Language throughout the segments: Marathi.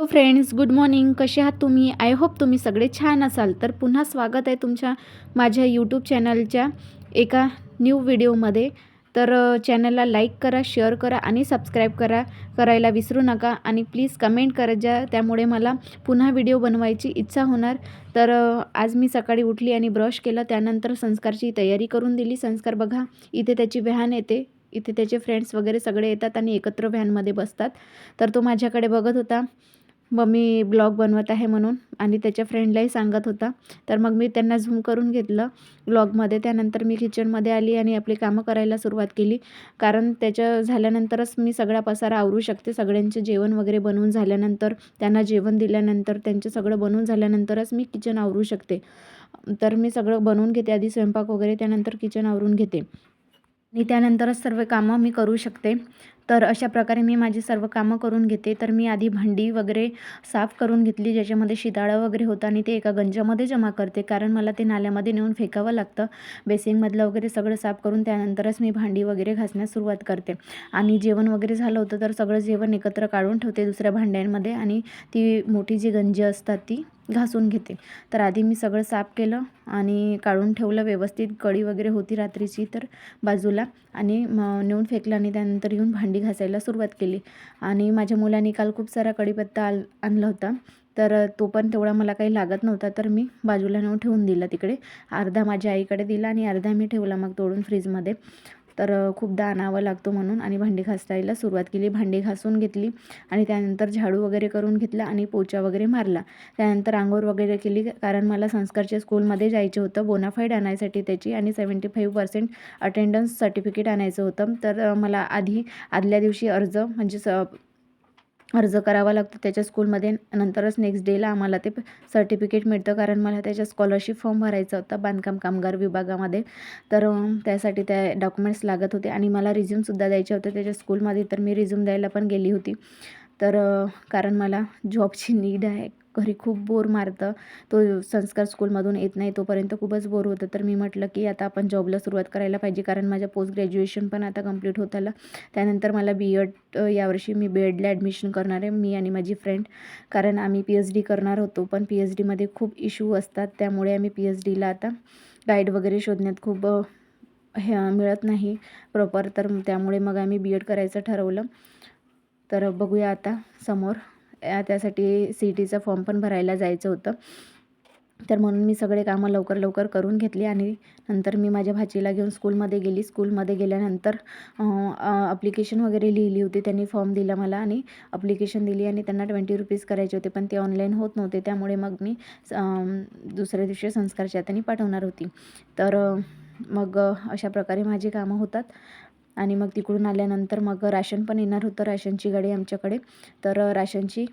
हॅलो फ्रेंड्स गुड मॉर्निंग कसे आहात तुम्ही? आय होप तुम्ही सगळे छान असाल. तर पुन्हा स्वागत आहे तुमच्या माझ्या यूट्यूब चॅनलच्या एका न्यू व्हिडिओमध्ये तर चॅनलला लाईक करा शेअर करा आणि सबस्क्राईब करा. करायला विसरू नका आणि प्लीज कमेंट करत जा. त्यामुळे मला पुन्हा व्हिडिओ बनवायची इच्छा होणार. तर आज मी सकाळी उठली आणि ब्रश केलं. त्यानंतर संस्कारची तयारी करून दिली. संस्कार बघा इथे त्याची व्हॅन येते. इथे त्याचे फ्रेंड्स वगैरे सगळे येतात आणि एकत्र व्हॅनमध्ये बसतात. तर तो माझ्याकडे बघत होता. मम्मी ब्लॉग बनवत आहे म्हणून आणि त्याच्या फ्रेंडलाही सांगत होता. तर मग मी त्यांना झूम करून घेतलं ब्लॉगमध्ये त्यानंतर मी किचनमध्ये आली आणि आपली कामं करायला सुरुवात केली. कारण त्याच्या झाल्यानंतरच मी सगळा पसारा आवरू शकते. सगळ्यांचे जेवण वगैरे बनवून झाल्यानंतर त्यांना जेवण दिल्यानंतर त्यांचं सगळं बनवून झाल्यानंतरच मी किचन आवरू शकते. तर मी सगळं बनवून घेते. आधी स्वयंपाक वगैरे त्यानंतर किचन आवरून घेते. आणि त्यानंतरच सर्व कामं मी करू शकते. तर अशा प्रकारे मी माझी सर्व कामं करून घेते. तर मी आधी भांडी वगैरे साफ करून घेतली ज्याच्यामध्ये शिताळं वगैरे होतं आणि ते एका गंजामध्ये जमा करते. कारण मला ते नाल्यामध्ये नेऊन फेकावं लागतं. बेसिंगमधलं वगैरे सगळं साफ करून त्यानंतरच मी भांडी वगैरे घासण्यास सुरुवात करते. आणि जेवण वगैरे झालं होतं तर सगळं जेवण एकत्र काढून ठेवते दुसऱ्या भांड्यांमध्ये आणि ती मोठी जी गंजी असतात ती घासून घेते. तर आधी मी सगळं साफ केलं आणि काढून ठेवलं. व्यवस्थित कढी वगैरे होती रात्रीची तर बाजूला आणि नेऊन फेकलं आणि त्यानंतर येऊन भांडी घासायला सुरुवात केली. आणि माझ्या मुलांनी काल खूप सारा कढीपत्ता आल आणला होता. तर तो पण तेवढा मला काही लागत नव्हता तर मी बाजूला नेऊन ठेवून दिला तिकडे. अर्धा माझ्या आईकडे दिला आणि अर्धा मी ठेवला मग तोडून फ्रीजमध्ये. तर खूपदा आणावं लागतो म्हणून आणि भांडी घासायला सुरुवात केली. भांडी घासून घेतली आणि त्यानंतर झाडू वगैरे करून घेतला आणि पोचा वगैरे मारला. त्यानंतर आंघोळ वगैरे केली कारण मला संस्कारच्या स्कूलमध्ये जायचं होतं. बोनाफाईड आणायसाठी त्याची आणि seventy five percent attendance certificate आणायचं होतं. तर मला आधी आदल्या दिवशी अर्ज म्हणजे स अर्ज करावा लागतो त्याच्या स्कूलमध्ये. नंतरच नेक्स्ट डेला आम्हाला ते सर्टिफिकेट मिळतं. कारण मला त्याच्या स्कॉलरशिप फॉर्म भरायचा होता बांधकाम कामगार विभागामध्ये. तर त्यासाठी त्या डॉक्युमेंट्स लागत होते. आणि मला रिझ्यूमसुद्धा द्यायचे होते. त्याच्या स्कूलमध्ये तर मी रिझ्यूम द्यायला पण गेली होती. तर कारण मला जॉबची नीड आहे. घरी खूप बोर मारतं. तो संस्कार स्कूलमधून येत नाही तोपर्यंत खूपच बोर होतं. तर मी म्हटलं की आता आपण जॉबला सुरुवात करायला पाहिजे. कारण माझ्या पोस्ट ग्रॅज्युएशन पण आता कंप्लीट होत आलं. त्यानंतर मला बी एड यावर्षी मी बी एडला ॲडमिशन करणार आहे मी आणि माझी फ्रेंड कारण आम्ही पी एच डी करणार होतो पण पी एच डीमध्ये खूप इश्यू असतात. त्यामुळे आम्ही पी एच डीला आता गाईड वगैरे शोधण्यात खूप हे मिळत नाही प्रॉपर तर त्यामुळे मग आम्ही बी एड करायचं ठरवलं. तर बघूया आता समोर. त्यासाठी सी ई टीचा फॉर्म पण भरायला जायचं होतं. तर म्हणून मी सगळे कामं लवकर लवकर करून घेतली आणि नंतर मी माझ्या भाचीला घेऊन स्कूलमध्ये गेली. स्कूलमध्ये गेल्यानंतर अप्लिकेशन वगैरे लिहिली होती. त्यांनी फॉर्म दिला मला आणि अप्लिकेशन दिली आणि त्यांना ट्वेंटी रुपीज करायचे होते. पण ते ऑनलाईन होत नव्हते. त्यामुळे मग मी स- दुसऱ्या दिवशी संस्कारच्या हाताने पाठवणार होती. तर मग अशा प्रकारे माझी कामं होतात. आणि मग तिकडून आल्यानंतर मग राशन पण येणार होतं राशनची गाडी आमच्याकडे. तर राशनची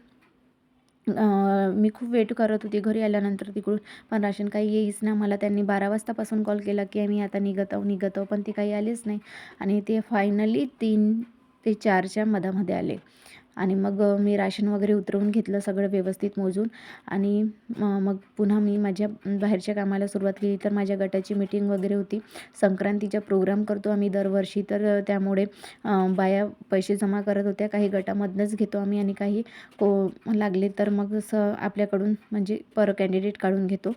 मी खूप वेट करत होती घरी आल्यानंतर तिकडून. पण राशन काही येईच ना मला त्यांनी बारा वाजतापासून कॉल केला की आम्ही आता निघत आहो निघत आहो पण ती काही आलीच नाही. आणि ते फायनली तीन ते चारच्या मधामध्ये आले. आणि मग मी राशन वगैरे उतरवून घेतलं सगळं व्यवस्थित मोजून. आणि मग पुन्हा मी माझ्या बाहेरच्या कामाला सुरुवात केली. तर माझ्या गटाची मीटिंग वगैरे होती. संक्रांतीचा प्रोग्राम करतो आम्ही दरवर्षी. तर त्यामुळे बाया पैसे जमा करत होत्या. काही गटामधनंच घेतो आम्ही आणि काही को लागले तर मग स आपल्याकडून म्हणजे पर कॅन्डिडेट काढून घेतो.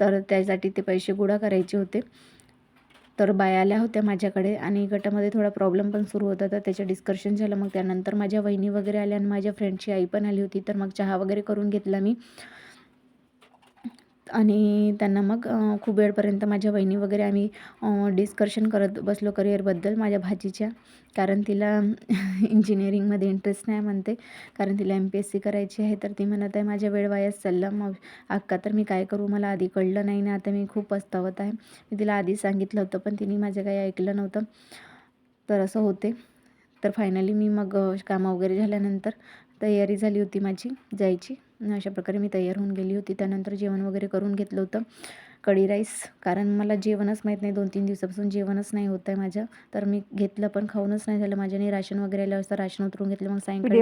तर त्यासाठी ते पैसे गोळा करायचे होते. तर बाया आल्या होत्या माझ्याकडे आणि गटामध्ये थोडा प्रॉब्लेम पण सुरू होता तर त्याचं डिस्कशन झालं. मग त्यानंतर माझ्या वहिनी वगैरे आल्या आणि माझ्या फ्रेंडची आई पण आली होती तर मग चहा वगैरे करून घेतला मी. आणि त्यांना मग खूप वेळपर्यंत माझ्या वहिनी वगैरे आम्ही डिस्कशन करत बसलो करिअरबद्दल माझ्या भाचीच्या. कारण तिला इंजिनिअरिंगमध्ये इंटरेस्ट नाही म्हणते. कारण तिला एम पी एस सी करायची आहे. तर ती म्हणत आहे माझ्या वेळ वायाच चालला. मग अक्का तर मी काय करू? मला आधी कळलं नाही ना. आता मी खूप पस्तावत आहे. मी तिला आधी सांगितलं होतं पण तिने माझं काही ऐकलं नव्हतं. तर असं होते. तर फायनली मी मग कामं वगैरे झाल्यानंतर तयारी झाली होती माझी जायची. अशा प्रकारे मी तयार होऊन गेली होती. त्यानंतर जेवण वगैरे करून घेतलं होतं. कढी राईस. कारण मला जेवणच माहीत नाही. दोन तीन दिवसापासून जेवणच नाही होत आहे माझं. तर मी घेतलं पण खाऊनच नाही झालं. माझ्याने राशन वगैरे आलं असतं राशन उतरून घेतलं. मग सायंकाळी